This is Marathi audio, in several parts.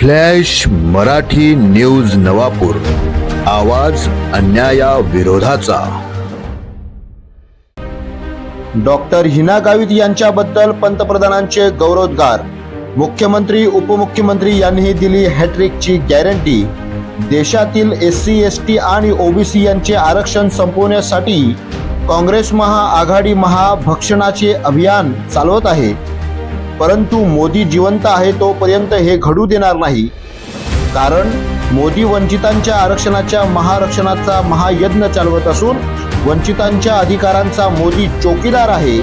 Flash Marathi news Navapur. आवाज अन्याया विरोधाचा डॉक्टर हिना गावित यांच्याबद्दल पंतप्रधानांचे गौरवोद्गार. मुख्यमंत्री उपमुख्यमंत्री यांनी दिली हॅट्रिकची गॅरंटी. देशातील एस सी एस टी आणि ओबीसी यांचे आरक्षण संपवण्यासाठी काँग्रेस महाआघाडी महाभक्षणाचे अभियान चालवत आहे. परंतु मोदी जिवंत आहे तोपर्यंत हे घडू देणार नाही. कारण मोदी वंचितांच्या आरक्षणाच्या महारक्षणाचा महायज्ञ चालवत असून वंचितांच्या अधिकारांचा मोदी चौकीदार आहे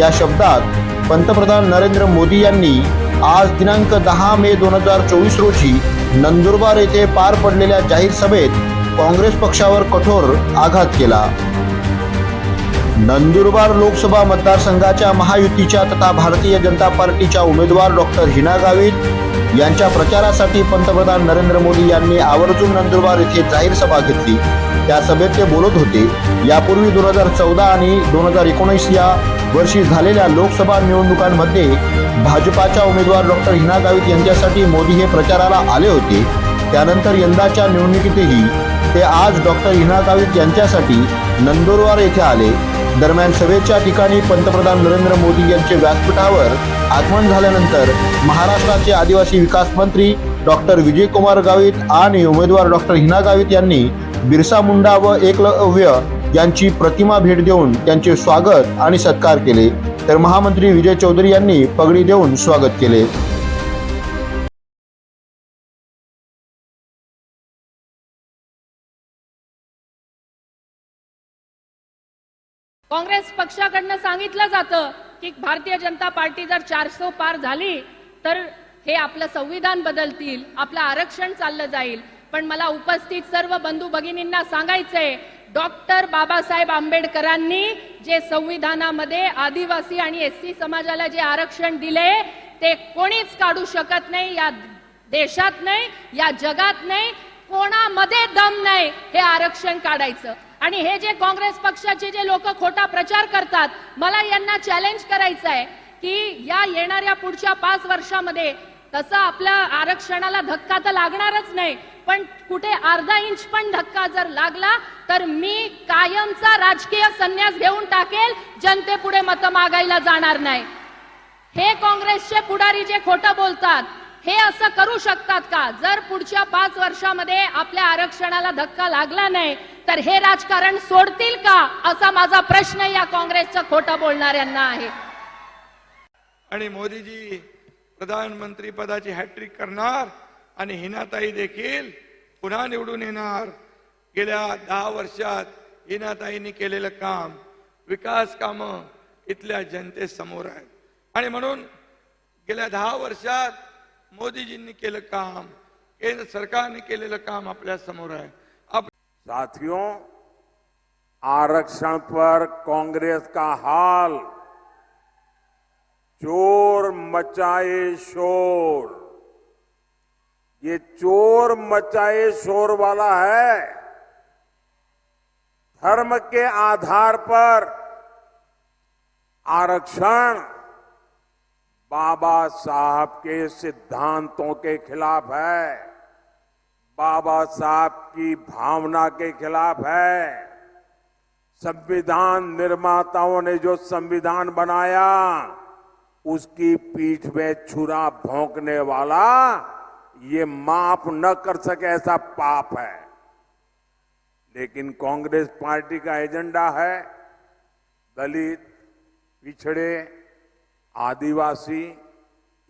या शब्दात पंतप्रधान नरेंद्र मोदी यांनी आज दिनांक दहा मे दोन हजार चोवीस रोजी नंदुरबार येथे पार पडलेल्या जाहीर सभेत काँग्रेस पक्षावर कठोर आघात केला. नंदुरबार लोकसभा मतदारसंघाच्या महायुतीच्या तथा भारतीय जनता पार्टीच्या उमेदवार डॉक्टर हिना गावित यांच्या प्रचारासाठी पंतप्रधान नरेंद्र मोदी यांनी आवर्जून नंदुरबार येथे जाहीर सभा घेतली. त्या सभेत ते बोलत होते यापूर्वी दोन हजार चौदा आणि दोन हजार एकोणीस या वर्षी झालेल्या लोकसभा निवडणुकांमध्ये भाजपाच्या उमेदवार डॉक्टर हिना गावित यांच्यासाठी मोदी हे प्रचाराला आले होते. त्यानंतर यंदाच्या निवडणुकीतही ते आज डॉक्टर हिना गावित यांच्यासाठी नंदुरबार येथे आले. दरम्यान सभेच्या ठिकाणी पंतप्रधान नरेंद्र मोदी यांचे व्यासपीठावर आगमन झाल्यानंतर महाराष्ट्राचे आदिवासी विकास मंत्री डॉक्टर विजयकुमार गावित आणि उमेदवार डॉक्टर हिना गावित यांनी बिरसा मुंडा व एकलव्य यांची प्रतिमा भेट देऊन त्यांचे स्वागत आणि सत्कार केले. तर महामंत्री विजय चौधरी यांनी पगडी देऊन स्वागत केले. काँग्रेस पक्षाकडनं सांगितलं जातं की भारतीय जनता पार्टी जर चारशे पार झाली तर हे आपलं संविधान बदलतील आपलं आरक्षण चाललं जाईल. पण मला उपस्थित सर्व बंधू भगिनींना सांगायचंय डॉक्टर बाबासाहेब आंबेडकरांनी जे संविधानामध्ये आदिवासी आणि एस सी समाजाला जे आरक्षण दिले ते कोणीच काढू शकत नाही या देशात नाही या जगात नाही कोणामध्ये दम नाही हे आरक्षण काढायचं. आणि हे जे काँग्रेस पक्षाचे जे लोक खोटा प्रचार करतात मला यांना चॅलेंज करायचं आहे की या येणाऱ्या पुढच्या पाच वर्षामध्ये तसं आपल्या आरक्षणाला धक्का तर लागणारच नाही पण कुठे अर्धा इंच पण धक्का जर लागला तर मी कायमचा राजकीय संन्यास घेऊन टाकेल जनतेपुढे मतं मागायला जाणार नाही. हे काँग्रेसचे पुढारी जे खोटं बोलतात हे असं करू शकतात का? जर पुढच्या पाच वर्षामध्ये आपल्या आरक्षणाला धक्का लागला नाही तर हे राजकारण सोडतील का? असा माझा प्रश्न या काँग्रेसचा खोटा बोलणाऱ्यांना आहे. आणि मोदीजी प्रधानमंत्री पदाची हॅट्रिक करणार आणि हिनाताई देखील पुन्हा निवडून येणार. गेल्या दहा वर्षात हिनाताईंनी केलेलं काम विकास कामं इथल्या जनतेसमोर आहेत. आणि म्हणून गेल्या दहा वर्षात मोदीजींनी केलं काम, केंद्र सरकार सरकारने केलेलं काम आपल्या समोर आहे आप साथियों, आरक्षण पर कांग्रेस का हाल, चोर मचाए शोर। ये चोर मचाए शोर वाला है। धर्म के आधार पर आरक्षण बाबा साहब के सिद्धांतों के खिलाफ है। बाबा साहब की भावना के खिलाफ है। संविधान निर्माताओं ने जो संविधान बनाया, उसकी पीठ में छुरा भोंकने वाला, ये माफ़ न कर सके ऐसा पाप है। लेकिन कांग्रेस पार्टी का एजेंडा है, दलित, पिछड़े आदिवासी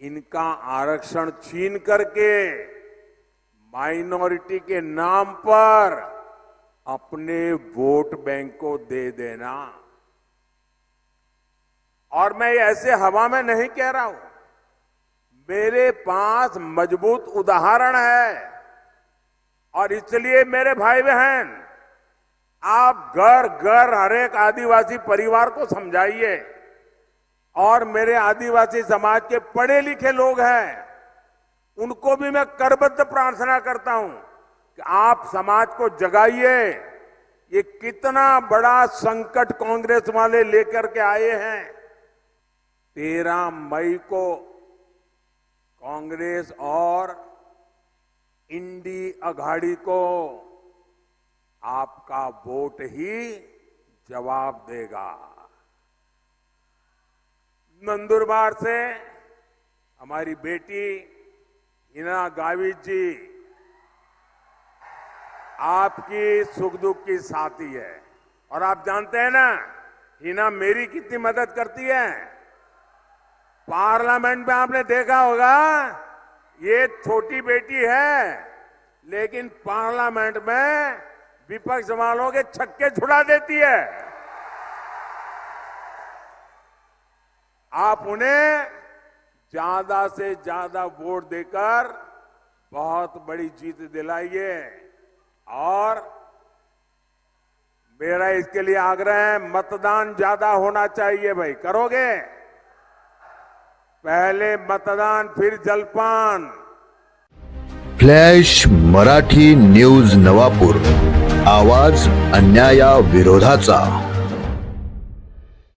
इनका आरक्षण छीन करके माइनॉरिटी के नाम पर अपने वोट बैंक को दे देना। और मैं ऐसे हवा में नहीं कह रहा हूँ। मेरे पास मज़बूत उदाहरण है। और इसलिए मेरे भाई बहन आप घर घर हर एक आदिवासी परिवार को समझाइए। और मेरे आदिवासी समाज के पढ़े लिखे लोग हैं, उनको भी मैं करबद्ध प्रार्थना करता हूँ कि आप समाज को जगाइए। ये कितना बड़ा संकट कांग्रेस वाले लेकर के आए हैं। तेरह मई को कांग्रेस और इंडी अघाड़ी को आपका वोट ही जवाब देगा। नंदुरबार से हमारी बेटी हिना गावित जी आपकी सुख दुख की साथी है। और आप जानते हैं ना, हिना मेरी कितनी मदद करती है। पार्लियामेंट में आपने देखा होगा, ये छोटी बेटी है, लेकिन पार्लियामेंट में विपक्ष वालों के छक्के छुड़ा देती है। आप उन्हें ज़्यादा से ज़्यादा वोट देकर बहुत बड़ी जीत दिलाइए। और मेरा इसके लिए आग्रह है, मतदान ज़्यादा होना चाहिए भाई। करोगे? पहले मतदान, फिर जलपान। Flash, Marathi news Navapur. आवाज़ अन्याया विरोधाचा।